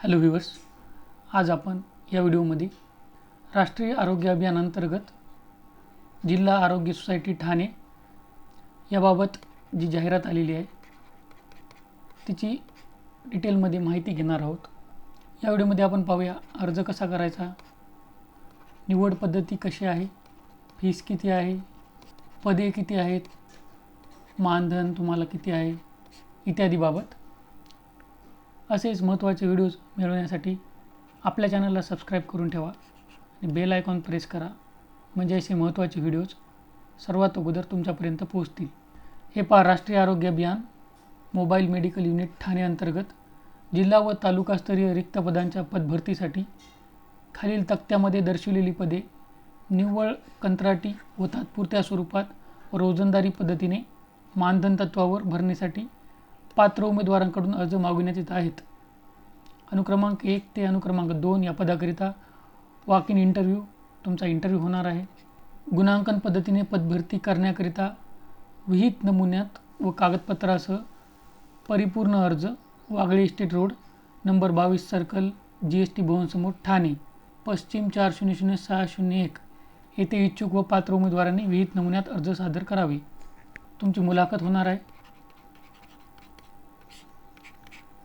Hello viewers आज आपण या व्हिडिओमध्ये राष्ट्रीय आरोग्य अभियानांतर्गत जिल्हा आरोग्य सोसायटी ठाणे याबाबत जी जाहिरात आलेली आहे तिची डिटेलमध्ये माहिती घेणार आहोत. या व्हिडिओमध्ये आपण पाहूया अर्ज कसा करायचा निवड पद्धती कशी आहे फीस किती आहे पदे किती आहेत मानधन तुम्हाला किती आहे इत्यादीबाबत असेच महत्त्वाचे व्हिडिओज मिळवण्यासाठी आपल्या चॅनलला सबस्क्राईब करून ठेवा आणि बेल आयकॉन प्रेस करा. म्हणजे असे महत्त्वाचे व्हिडिओज सर्वात अगोदर तुमच्यापर्यंत पोहोचतील. हे पहा राष्ट्रीय आरोग्य अभियान मोबाईल मेडिकल युनिट ठाणे अंतर्गत जिल्हा व तालुकास्तरीय रिक्त पदांच्या पदभरतीसाठी खालील तक्त्यामध्ये दर्शवलेली पदे निव्वळ कंत्राटी व तात्पुरत्या स्वरूपात रोजंदारी पद्धतीने मानधन तत्वावर भरण्यासाठी पात्र उमेदवारांकडून अर्ज मागविण्यात येत आहेत. अनुक्रमांक एक ते अनुक्रमांक दोन या पदाकरिता वॉक इन इंटरव्ह्यू तुमचा इंटरव्ह्यू होणार आहे. गुणांकन पद्धतीने पदभरती करण्याकरिता विहित नमुन्यात व कागदपत्रासह परिपूर्ण अर्ज वागळे इस्टेट रोड नंबर बावीस सर्कल जी एस टी भवनसमोर ठाणे पश्चिम चार शून्य शून्य सहा शून्य एक. येथे इच्छुक व पात्र उमेदवारांनी विहित नमुन्यात अर्ज सादर करावे. तुमची मुलाखत होणार आहे.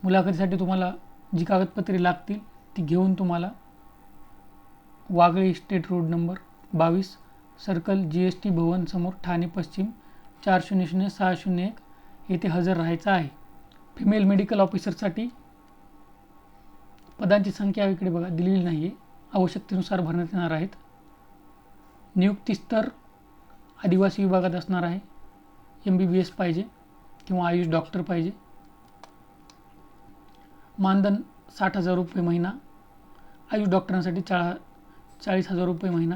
मुलाखतीसाठी तुम्हाला जी कागदपत्रे लागतील ती घेऊन तुम्हाला वागळे इस्टेट रोड नंबर बावीस circle G S T Bhavan समोर ठाणे पश्चिम चार शून्य शून्य सहा शून्य एक येथे हजर राहायचं आहे. फिमेल मेडिकल ऑफिसरसाठी पदांची संख्या इकडे बघा दिलेली नाही आहे आवश्यकतेनुसार भरण्यात येणार आहेत. नियुक्तीस्तर आदिवासी विभागात असणार आहे. एम बी बी एस पाहिजे किंवा आयुष डॉक्टर पाहिजे. मानधन साठ हजार रुपये महिना आयुष डॉक्टरांसाठी चाळा चाळीस हजार रुपये महिना.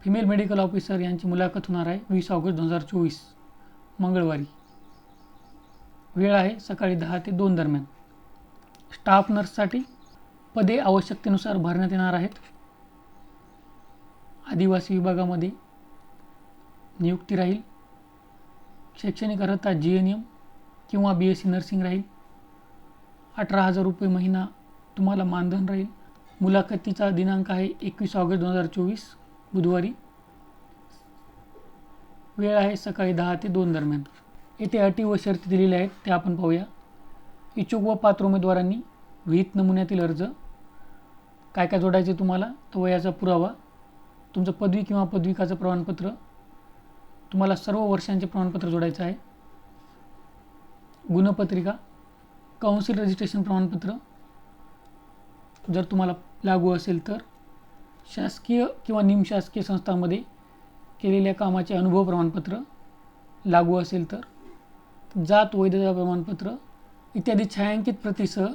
फिमेल मेडिकल ऑफिसर यांची मुलाखत होणार आहे वीस ऑगस्ट दोन हजार चोवीस मंगळवारी. वेळ आहे सकाळी दहा ते दोन दरम्यान. स्टाफ नर्ससाठी पदे आवश्यकतेनुसार भरण्यात येणार आहेत. आदिवासी विभागामध्ये नियुक्ती राहील. शैक्षणिक अर्हता जी एन एम किंवा बी एस सी नर्सिंग राहील. अठरा हजार रुपये महिना तुम्हाला मानधन राहील. मुलाखतीचा दिनांक आहे एकवीस ऑगस्ट दोन हजार चोवीस बुधवारी. वेळ आहे सकाळी दहा ते दोन दरम्यान. येथे अटी व शर्ती दिलेल्या आहेत त्या आपण पाहूया. इच्छुक व पात्र उमेदवारांनी विहित नमुन्यातील अर्ज. काय काय जोडायचे तुम्हाला? तो वयाचा पुरावा. तुमचं पदवी किंवा पदविकाचं प्रमाणपत्र. तुम्हाला सर्व वर्षांचे प्रमाणपत्र जोडायचं आहे. गुणपत्रिका. काउन्सिल रजिस्ट्रेशन प्रमाणपत्र जर तुम्हाला लागू असेल तर शासकीय किंवा निमशासकीय संस्थांमध्ये केलेल्या कामाचे अनुभव प्रमाणपत्र लागू असेल तर जात वैधता प्रमाणपत्र इत्यादी छायांकित प्रतीसह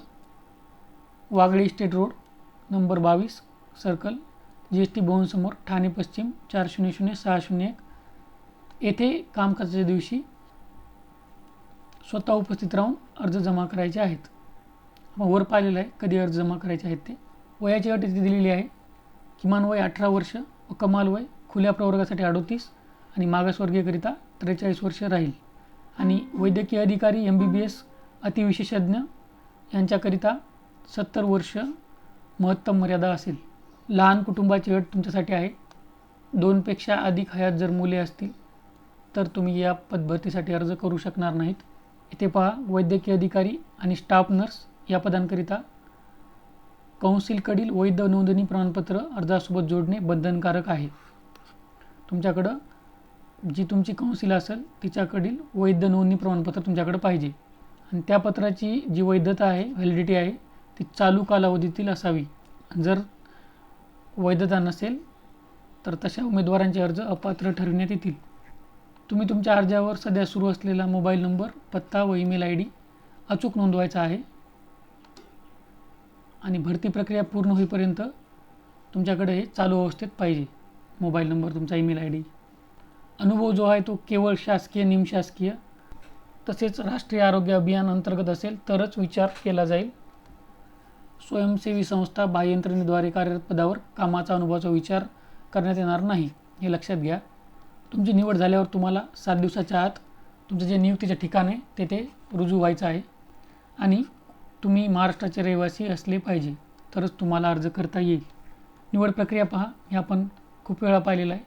वागळे स्टेट रोड नंबर बावीस सर्कल जी एस टी भवनसमोर ठाणे पश्चिम चार शून्य शून्य सहा शून्य एक. येथे कामकाजाच्या दिवशी स्वतः उपस्थित राहून अर्ज जमा करायचे आहेत. मग वर पाहिलेलं आहे कधी अर्ज जमा करायचे आहेत ते. वयाची अट इथे दिलेली आहे. किमान वय अठरा वर्ष व कमाल वय खुल्या प्रवर्गासाठी अडोतीस आणि मागासवर्गीयकरिता त्रेचाळीस वर्ष राहील. आणि वैद्यकीय अधिकारी एम बी बी एस अतिविशेषज्ञ यांच्याकरिता सत्तर वर्ष महत्तम मर्यादा असेल. लहान कुटुंबाची अट तुमच्यासाठी आहे. दोनपेक्षा अधिक हयात जर मुले असतील तर तुम्ही या पद्धतीसाठी अर्ज करू शकणार नाहीत. इथे पहा वैद्यकीय अधिकारी आणि स्टाफ नर्स या पदांकरिता कौन्सिलकडील वैध नोंदणी प्रमाणपत्र अर्जासोबत जोडणे बंधनकारक आहे. तुमच्याकडं जी तुमची कौन्सिल असेल तिच्याकडील वैध नोंदणी प्रमाणपत्र तुमच्याकडं पाहिजे. आणि त्या पत्राची जी वैधता आहे व्हॅलिडिटी आहे ती चालू कालावधीतील असावी. जर वैधता नसेल तर तशा उमेदवारांचे अर्ज अपात्र ठरविण्यात येतील. तुम्ही तुमच्या अर्जावर सध्या सुरू असलेला मोबाईल नंबर पत्ता व ईमेल आय डी अचूक नोंदवायचा आहे. आणि भरती प्रक्रिया पूर्ण होईपर्यंत तुमच्याकडे हे चालू अवस्थेत पाहिजे. मोबाईल नंबर तुमचा ईमेल आय डी. अनुभव जो आहे तो केवळ शासकीय निमशासकीय तसेच राष्ट्रीय आरोग्य अभियान अंतर्गत असेल तरच विचार केला जाईल. स्वयंसेवी संस्था बाह्ययंत्रणेद्वारे कार्यरत पदावर कामाचा अनुभवाचा विचार करण्यात येणार नाही हे लक्षात घ्या. तुमची निवड झाल्यावर तुम्हाला सात दिवसाच्या आत तुमचं जे नियुक्तीचं ठिकाण आहे तेथे रुजू व्हायचं आहे. आणि तुम्ही महाराष्ट्राचे रहिवासी असले पाहिजे तरच तुम्हाला अर्ज करता येईल. निवड प्रक्रिया पहा हे आपण खूप वेळा पाहिलेलं आहे.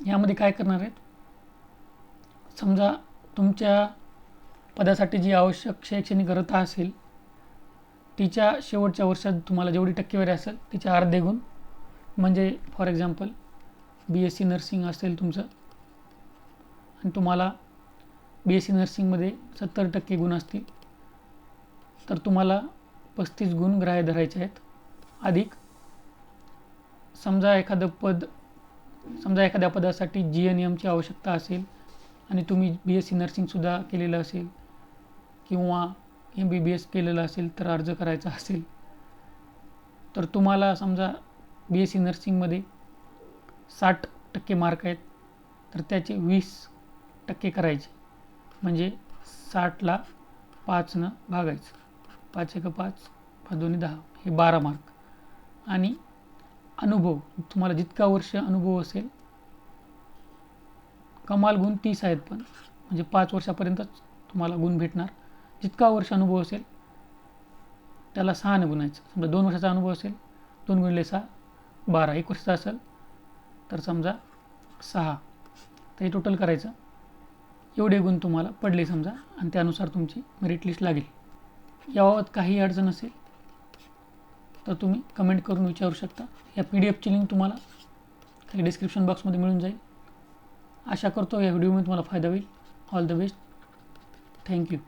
यामध्ये काय करणार आहेत? समजा तुमच्या पदासाठी जी आवश्यक शैक्षणिक अर्हता असेल तिच्या शेवटच्या वर्षात तुम्हाला जेवढी टक्केवारी असेल तिच्या अर्धे गुण. म्हणजे for example B S C nursing असेल तुमचं आणि तुम्हाला बी एस सी नर्सिंगमध्ये सत्तर टक्के गुण असतील तर तुम्हाला पस्तीस गुण ग्राह्य धरायचे आहेत. अधिक समजा एखादं पद समजा एखाद्या पदासाठी जी एन एमची आवश्यकता असेल आणि तुम्ही बी एस सी नर्सिंगसुद्धा केलेलं असेल किंवा एम बी बी एस केलेलं असेल तर अर्ज करायचा असेल तर तुम्हाला समजा बी एस सी नर्सिंगमध्ये साठ टक्के मार्क आहेत तर त्याचे वीस टक्के करायचे. म्हणजे साठला पाचनं भागायचं. पाच एक पाच पाच दोन्ही दहा हे बारा मार्क आणि अनुभव तुम्हाला जितका वर्ष अनुभव असेल कमाल गुण तीस आहेत पण. म्हणजे पाच वर्षापर्यंतच तुम्हाला गुण भेटणार. जितका वर्ष अनुभव असेल त्याला सहानं गुणायचं. समजा दोन वर्षाचा अनुभव असेल दोन गुणले सहा बारा. एक वर्षाचा असेल तर समजा सहा. तर हे टोटल करायचं. एवढे गुण तुम्हाला पडले समजा आणि त्यानुसार तुमची मेरिट लिस्ट लागेल. याबाबत काही अडचण असेल तर तुम्ही कमेंट करून विचारू शकता. या पी डी एफची लिंक तुम्हाला खाली डिस्क्रिप्शन बॉक्समध्ये मिळून जाईल. आशा करतो या व्हिडिओमध्ये तुम्हाला फायदा होईल. All the best thank you